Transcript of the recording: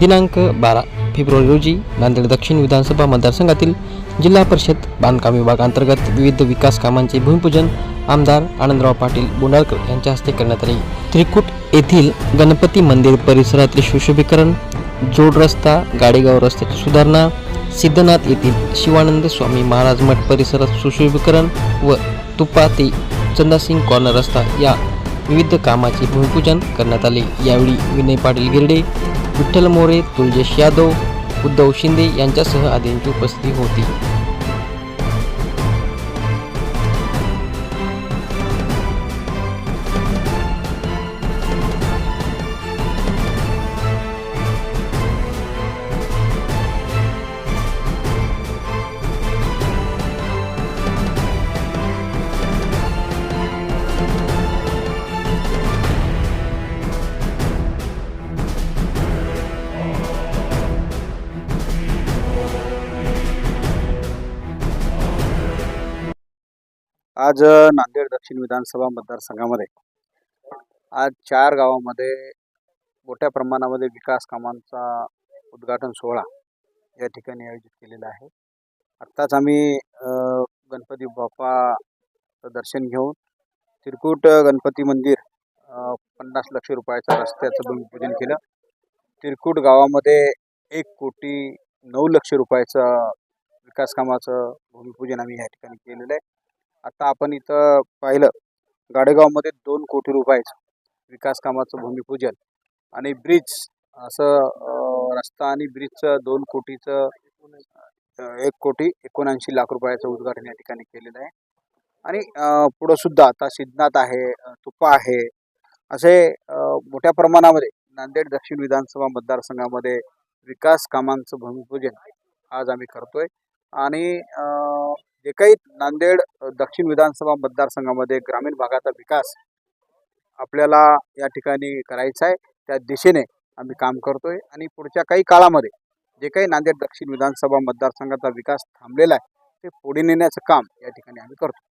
दिनांक बारा फेब्रुवारी रोजी नांदेड दक्षिण विधानसभा मतदारसंघातील जिल्हा परिषद बांधकाम विभाग अंतर्गत विविध विकास कामांचे भूमिपूजन आमदार आनंदराव पाटील बोंडाळकर यांच्या हस्ते करण्यात आले. त्रिकूट येथील गणपती मंदिर परिसरातील सुशोभीकरण जोड रस्ता गाडेगाव रस्त्याची सुधारणा सिद्धनाथ येथील शिवानंद स्वामी महाराज मठ परिसरात सुशोभीकरण व तुपा ते चंदासिंग कॉर्नर रस्ता या विविध कामाचे भूमिपूजन करण्यात आले. यावेळी विनय पाटील गिरडे विठ्ठल मोरे तुलजेश यादव उद्धव शिंदे यांच्यासह आदींची उपस्थिती होती. आज नांदेड दक्षिण विधानसभा मतदारसंघामध्ये आज चार गावामध्ये मोठ्या प्रमाणामध्ये विकास कामांचा उद्घाटन सोहळा या ठिकाणी आयोजित केलेला आहे. आत्ताच आम्ही गणपती बाप्पाचं दर्शन घेऊन तिरकूट गणपती मंदिर पन्नास लक्ष रुपयाच्या रस्त्याचं भूमिपूजन केलं. तिरकूट गावामध्ये एक कोटी नऊ लक्ष रुपयाचं विकास कामाचं भूमिपूजन आम्ही या ठिकाणी केलेलं आहे. आता आपण इथं पाहिलं गाडेगावमध्ये दोन कोटी रुपयाचं विकास कामाचं भूमिपूजन आणि ब्रिज असं रस्ता आणि ब्रिजचं दोन कोटीचं एक कोटी एकोणऐंशी लाख रुपयाचं उद्घाटन या ठिकाणी केलेलं आहे. आणि पुढं सुद्धा आता सिद्धनाथ आहे तुपा आहे असे मोठ्या प्रमाणामध्ये नांदेड दक्षिण विधानसभा मतदारसंघामध्ये विकास कामांचं भूमिपूजन आज आम्ही करतोय. आणि जे काही नांदेड दक्षिण विधानसभा मतदारसंघामध्ये ग्रामीण भागाचा विकास आपल्याला या ठिकाणी करायचा आहे. त्या दिशेने आम्ही काम करतोय आणि पुढच्या काही काळामध्ये जे काही नांदेड दक्षिण विधानसभा मतदारसंघाचा विकास थांबलेला आहे ते पुढे नेण्याचं काम या ठिकाणी आम्ही करतो